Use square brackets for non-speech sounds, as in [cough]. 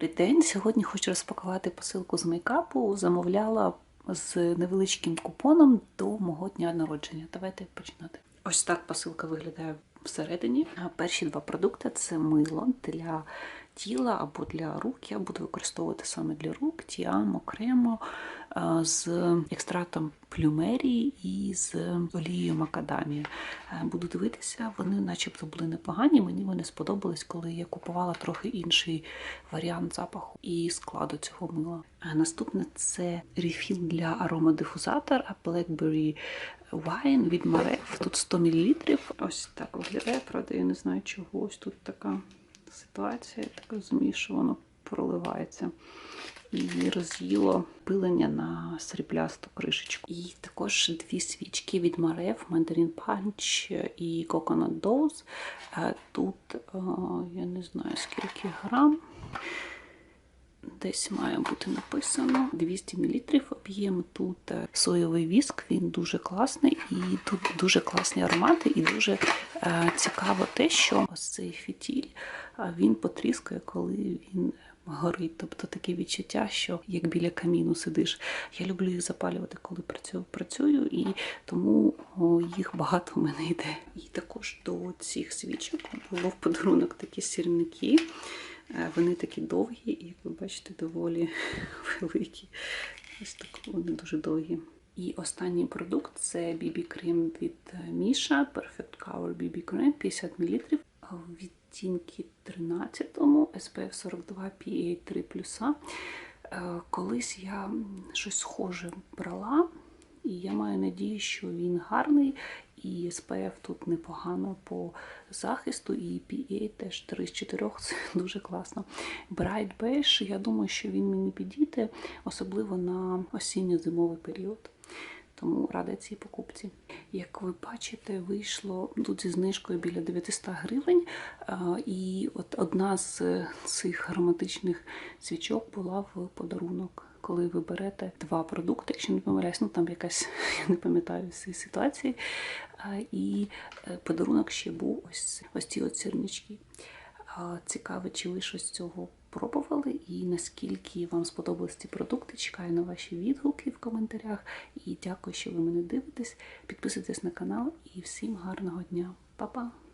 Добрий день. Сьогодні хочу розпакувати посилку з мейкапу. Замовляла з невеличким купоном до мого дня народження. Давайте починати. Ось так посилка виглядає всередині. Перші два продукти це мило для тіла або для рук. Я буду використовувати саме для рук, тіам окремо з екстрактом плюмерії і з олією макадамії. Е, Буду дивитися, вони начебто були непогані. Мені вони сподобались, коли я купувала трохи інший варіант запаху і складу цього мила. Наступне це рефіл для аромадифузатор Blackberry Wine від Maref. Тут 100 мл. Ось так виглядає, правда, я не знаю чого. Ось тут така ситуація, я так розумію, що воно проливається. І роз'їло пилення на сріблясту кришечку. І також дві свічки від Марев, Mandarin Punch і Coconut Dose. Е, Тут е, я не знаю скільки грам. Десь має бути написано 200 мл об'єм. Тут е, соєвий віск, він дуже класний, і тут дуже класні аромати, і дуже е, цікаво те, що ось цей фітіль він потріскує, коли він горить. Тобто таке відчуття, що як біля каміну сидиш. Я люблю їх запалювати, коли працюю, працюю і тому їх багато в мене йде. І також до цих свічок було в подарунок такі сірники. Е, Вони такі довгі, і як ви бачите, доволі [laughs] великі. Ось так вони дуже довгі. І останній продукт це BB крем від Міша Perfect Cover BB Cream 50 мл. В відтінки 13 SPF 42 PA 3 Колись я щось схоже брала, і я маю надію, що він гарний. І SPF тут непогано по захисту, і PA теж 3 з 4, це дуже класно. Bright Beige, я думаю, що він мені підійде, особливо на осінньо-зимовий період. Тому рада цій покупці. Як ви бачите, вийшло тут зі знижкою біля 900 гривень. І от одна з цих ароматичних свічок була в подарунок. Коли ви берете два продукти, якщо не помиляюсь, ну там якась, [laughs] я не пам'ятаю цієї ситуації. І е, подарунок ще був ось, ось ці от сірнички. Цікаво, чи ви щось з цього пробували і наскільки вам сподобались ці продукти. Чекаю на ваші відгуки в коментарях. І дякую, що ви мене дивитесь. Підписуйтесь на канал і всім гарного дня. Па-па!